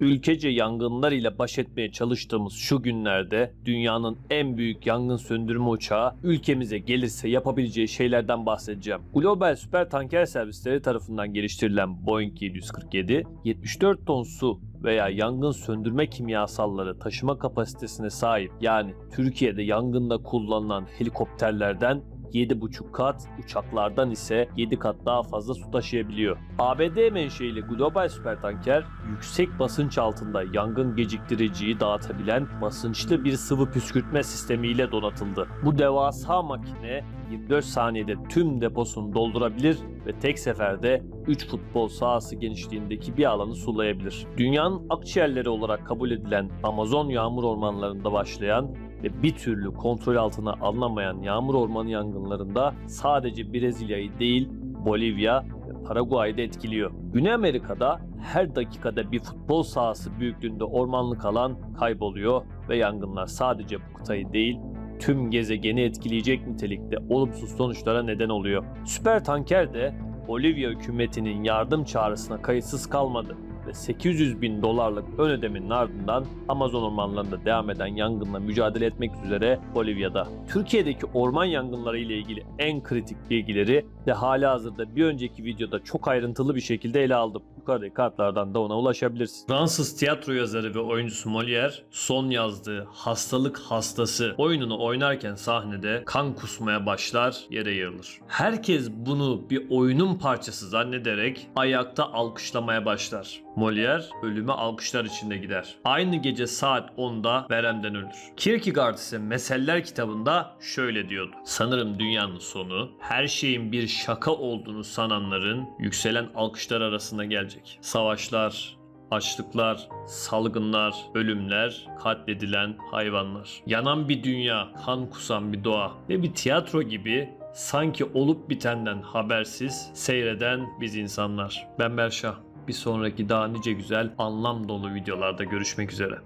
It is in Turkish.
Ülkece yangınlar ile baş etmeye çalıştığımız şu günlerde dünyanın en büyük yangın söndürme uçağı ülkemize gelirse yapabileceği şeylerden bahsedeceğim. Global süper tanker servisleri tarafından geliştirilen Boeing 747, 74 ton su veya yangın söndürme kimyasalları taşıma kapasitesine sahip yani Türkiye'de yangında kullanılan helikopterlerden 7,5 kat, uçaklardan ise 7 kat daha fazla su taşıyabiliyor. ABD menşeili global süpertanker yüksek basınç altında yangın geciktiriciyi dağıtabilen basınçlı bir sıvı püskürtme sistemiyle donatıldı. Bu devasa makine 24 saniyede tüm deposunu doldurabilir ve tek seferde 3 futbol sahası genişliğindeki bir alanı sulayabilir. Dünyanın akciğerleri olarak kabul edilen Amazon yağmur ormanlarında başlayan ve bir türlü kontrol altına alınamayan yağmur ormanı yangınlarında sadece Brezilya'yı değil Bolivya ve Paraguay'da etkiliyor. Güney Amerika'da her dakikada bir futbol sahası büyüklüğünde ormanlık alan kayboluyor ve yangınlar sadece bu kıtayı değil tüm gezegeni etkileyecek nitelikte olumsuz sonuçlara neden oluyor. Süper tanker de Bolivya hükümetinin yardım çağrısına kayıtsız kalmadı ve 800 bin dolarlık ön ödemenin ardından Amazon ormanlarında devam eden yangınla mücadele etmek üzere Bolivya'da. Türkiye'deki orman yangınları ile ilgili en kritik bilgileri de hali hazırda bir önceki videoda çok ayrıntılı bir şekilde ele aldım. Yukarıdaki kartlardan da ona ulaşabilirsin. Fransız tiyatro yazarı ve oyuncusu Molière son yazdığı Hastalık Hastası oyununu oynarken sahnede kan kusmaya başlar, yere yığılır. Herkes bunu bir oyunun parçası zannederek ayakta alkışlamaya başlar. Molière ölüme alkışlar içinde gider. Aynı gece saat 10'da veremden ölür. Kierkegaard ise Meseller kitabında şöyle diyordu. Sanırım dünyanın sonu her şeyin bir şaka olduğunu sananların yükselen alkışlar arasına gelecek. Savaşlar, açlıklar, salgınlar, ölümler, katledilen hayvanlar. Yanan bir dünya, kan kusan bir doğa ve bir tiyatro gibi sanki olup bitenden habersiz seyreden biz insanlar. Ben Berşah. Bir sonraki daha nice güzel anlam dolu videolarda görüşmek üzere.